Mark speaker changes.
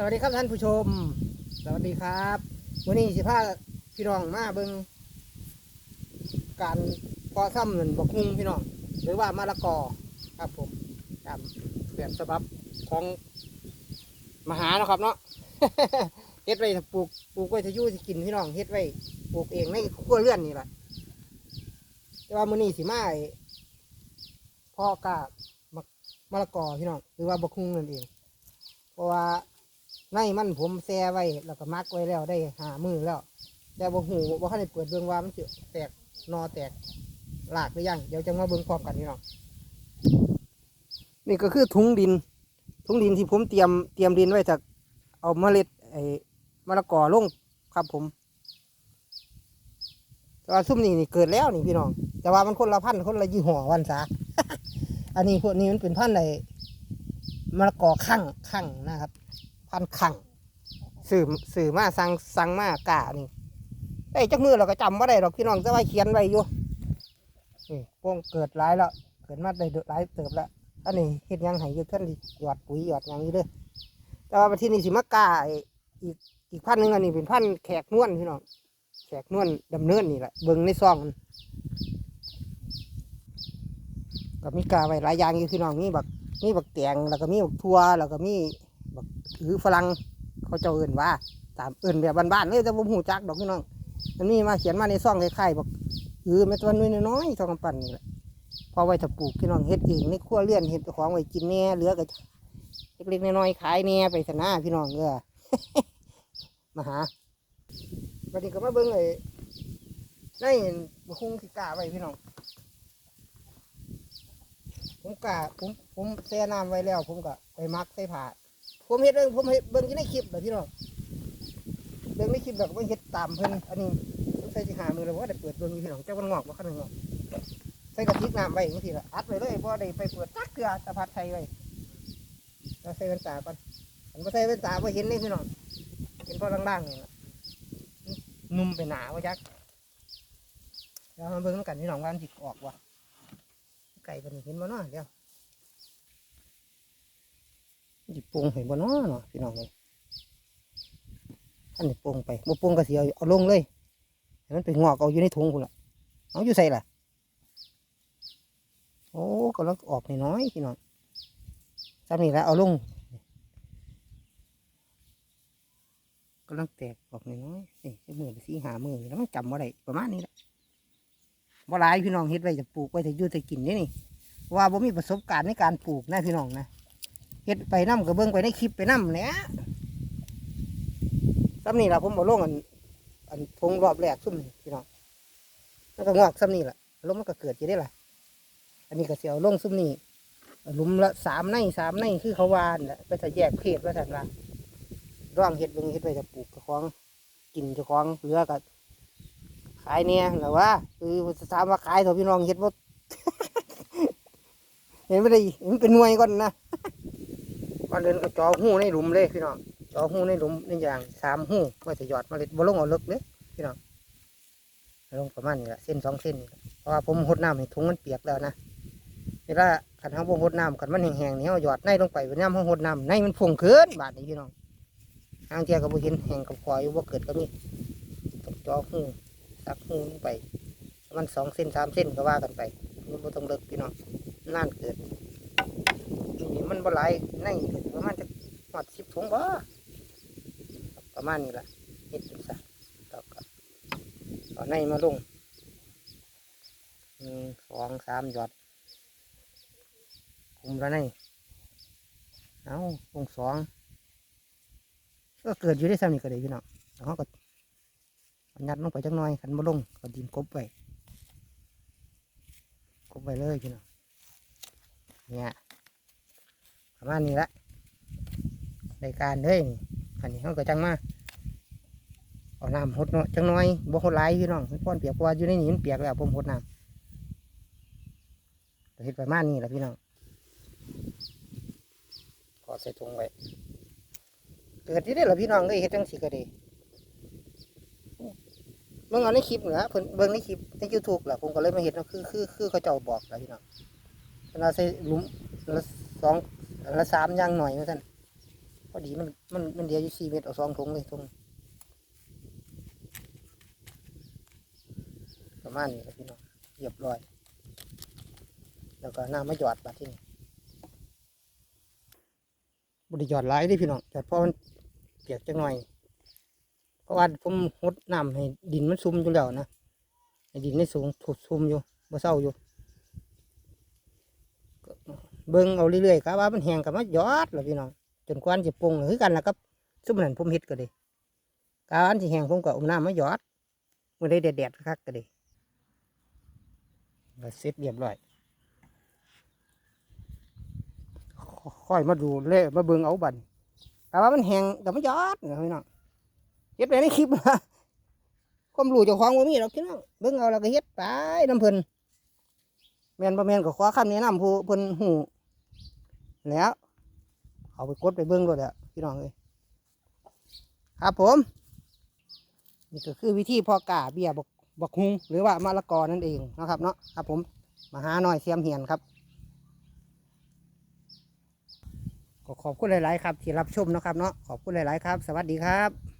Speaker 1: สวัสดีครับท่านผู้ชม สวัสดีครับวันนี้สิพาพี่น้องมาเบิงการพอซ้ำเหมือนบกฮุงพี่น้องหรือว่ามะละกอครับผมตามแบบฉบับของมหาเนาะครับเนาะเฮ็ดไว้ปลูกปลูกไว้ถ้าอยู่สิกินพี่น้องเฮ็ดไว้ปลูกเองในครัวเรือนนี่แหละแต่ว่ามื้อนี้สิมาพ่อกามะมะละกอพี่น้องหรือว่าบกฮุงนั่นเอง เพราะว่า ในมันผมแช่ไว้แล้วก็มักไว้แล้วได้หามือแล้ว แต่บ่หูบ่ทันได้เปิดเบิ่งว่ามันสิแตกนอแตกหลากหรือยังเดี๋ยวจะมาเบิ่งพร้อมกันพี่น้องนี่ก็คือถุงดินถุงดินที่ผมเตรียมเตรียมดินไว้จากเอาเมล็ดไอ้มะละกอลงครับผมแต่ว่าซุ่มนี่นี่เกิดแล้วนี่พี่น้อง แต่ว่ามันคนละพันคนละยี่ห้อวันซาอันนี้พวกนี้มันเป็นพันธุ์ไอ้มะละกอคั่งคั่งนะครับ พันธุ์คั่งสื่อสื่อมาสั่งสั่งมากานี่ไอ้จักมือเราก็จำว่าได้หรอกพี่น้องแต่ว่าเขียนไว้อยู่นี่พวงเกิดหลายแล้วเกิดมาได้หลายเติบแล้วอันนี้เฮ็ดยังให้อยู่เท่านหยอดปุ๋ยหยอดยังอยู่เด้อแต่ว่าประเทศนี้สิมากาอีกอีกพันหนึ่งอันนี้เป็นพันแขกนวลพี่น้องแขกนวลดำเนินนี่แหละเบิ่งในซองมันก็มีกาไว้หลายอย่างอยู่พี่น้องนี่บักนี่บักแตงแล้วก็มีบักทัวแล้วก็มี บักหือฝรั่งเขาเจ้าเอื่นว่า ตามเอื่นแบบบ้านๆเลยแต่ผมหูจักดอกพี่น้องมันมีมาเขียนมาในซองคล้ายๆบอกเออแม่ตัวน้อยๆทองกำปั้นนี่แหละพอไว้ถ้าปลูกพี่น้องเฮ็ดเองในครัวเรือนเฮ็ดของไว้กินแน่เหลือก็เล็กๆน้อยๆขายแน่ไปสนาพี่น้องเออมาหาวันนี้ก็มาเบิ่งเลยไอ้ในบุคุงที่กาไว้พี่น้องผมกาผมผมแช่น้ำไว้แล้ว ผมก็ไปมักใส่ผ้า ผมเฮ็ดเองผมเฮ็ดเบิ่งอยู่ในคลิปแหละพี่น้องเบิ่งในคลิปแบบว่าเฮ็ดตามเพิ่นอันนี้ใส่สิหามือแล้วว่าได้เปิดเบิ่งอยู่พี่น้องเจ้ามันงอกบ่คันงอกใส่กระติกน้ำไว้จังซี่ล่ะอัดไว้เลยบ่ได้ไปเปิดตักเกลือสะพัดใส่ไว้แล้วใส่แว่นตาก่อนอันบ่ใส่แว่นตาบ่เห็นนี่พี่น้องเห็นพอล่างๆนี่ล่ะนุ่มไปหนาว่าจักแล้วมาเบิ่งนกันพี่น้องว่ามันสิออกบ่ไก่เปานเห็นบ่เนาะเดี๋ยว สิปรุงให้บ่นาะเนาะพี่น้องเอ้ยอันนี้ปรุงไปบ่ปรุงก็เสียเอาลงเลยให้มันไปงอกเอาอยู่ในถุงคุณล่ะเอาอยู่ใส่ล่ะโอ้ก็ลังออกน้อยพี่น้องซ้ำนี่และเอาลงกำลังแตกออกน้อยๆนี่มือสีหามือแล้วมันจำว่าไรประมาณนี้แหละบ่หลายพี่น้องเฮ็ดไว้จะปลูกไว้จะยู่จะกินนี่นี่ว่าบ่มีประสบการณ์ในการปลูกนะพี่น้องนะ เฮ็ดไปน้ำก็เบิ่งไปในคลิปไปน้ำแหละซ้ำนี่ละผมเอาลงอัน อันทงรอบแรกซุ่มนี่พี่น้องแล้วก็งอกซ้ำนี่ละลมมันก็เกิดอยู่ได้ล่ะอันนี้ก็เสียวลงซุ่มนี่หลุมละสามในสามในคือเขาวานแหละไปแต่แยกเพศว่าสันละร่องเห็ดเบิ่งเห็ดไปจะปลูกเจ้าของกินเจ้าของเหลือก็ขายเนี่ยหรือว่าคือถามว่าขายเถอะพี่น้องเห็ดบ่เห็นไม่ได้เห็นเป็นหน่วยก่อนนะ ก่อนเดินก็จอหู้ในหลุมเลยพี่น้องจอหู้ในหลุมในอย่างสามหูไว้จะหยอดเล็ดบ่ลงเอาเลิกเลยพี่น้องลงประมาณนี้แหละเส้นสองเส้นเพราะว่าผมหดน้ำให้ถุงมันเปียกแล้วนะเวลาขันห้องหดน้ำขันมันแห้งๆนี่เราหยอดในลงไปเป็นน้ำห้องหดน้ำในมันพุ่งขึ้นบาดนี้พี่น้องทางเทียก็บเห็นแห้งกับคอยอยู่บ่เกิดก็มีต้องจอหูสักหู้ลงไปมันสองเส้นสามเส้นก็ว่ากันไปมันต้องเลิกพี่น้องน่านเกิด นี่มันบ่หลายในก็ประมาณจะหอดสิบถุงบ่ประมาณนี้แหละเห็ดเป็นซะแล้วก็เอในมาลงหนึ่งสองสามหยอดคุมแล้วในเอาลงสองก็เกิดอยู่ได้ซ้ำนี่ก็ได้พี่น้องแล้วเขาก็ยัดลงไปจักหน่อยขันมาลงก็ดินกบไปกบไปเลยพี่น้องเนี่ย ประมาณนี้ละในการเลยนี่อันนี้เขาก็จังมาเอาน้ำหดเนาะจังน้อยบ่หดหลายพี่น้องมันป้อนเปียกเพราะว่าอยู่ในนี้มันเปียกแล้วผมหดน้ำเฮ็ดประมาณนี้แหละพี่น้องพอใส่ถุงไว้เกิดที่ได้หรอพี่น้องเลยเฮ็ดจังสิก็ดีเบิ่งเอาในคลิปเหรอเพิ่นเบิ่งในคลิปในยูทูบแหละผมก็เลยมาเฮ็ดเนาะคือคือคือเขาเจ้าบอกแหละพี่น้องเวลาใส่หลุมละสอง ละสามย่างหน่อยว่าซั่นพอดีมันมันมันเดียวอยู่สี่เมตรเอาสองถุงเลยถุงประมาณนี้ครับพี่น้องเรียบร้อย แล้วก็น้ำมาหยอดมาที่นี่บไดหยอดหลายเด้พี่น้องหยอดเพราะมันเปียกจังหน่อย เพราะว่าผมหดน้ำให้ดินมันซุ่มอยู่แล้วนะให้ดินมันสูงถูกซุ่มอยู่บ่เศร้าอยู่ เบิ่งเอาเรื่อยๆครับว่ามันแห้งกับมาหยอดแล้วพี่น้องจนกว่ามันจะปรุงคือกันนะครับซุ่มนั้นผมเฮ็ดก็ดีกาอันที่แห้งผมก็เอาน้ำมาหยอดมื่อได้แดดๆคักก็ดีก็เสร็จเรียบร้อยค่อยมาดูเล่มาเบิ่งเอาบันแต่ว่ามันแห้งกับมันยอดนะพี่น้องเฮ็ดไปในคลิปนะความรู้เจ้าของว่ามีหรอพี่น้องเบิ่งเอาแล้วก็เฮ็ดไปน้ำเพิ่นแมนบ่แมนก็ขอคำแนะนำผู้เพิ่นหู แล้วเอาไปกดไปเบิ้งด้วยแหละพี่น้องเลยครับผม นี่ก็คือวิธีพอกาเบียบกบักฮุงหรือว่ามะละกอนั่นเองนะครับเนาะครับผมมาหาหน่อยเสียมเหียนครับก็ขอบคุณหลาย ๆ ครับ ที่รับชมนะครับเนาะขอบคุณหลาย ๆ ครับ สวัสดีครับ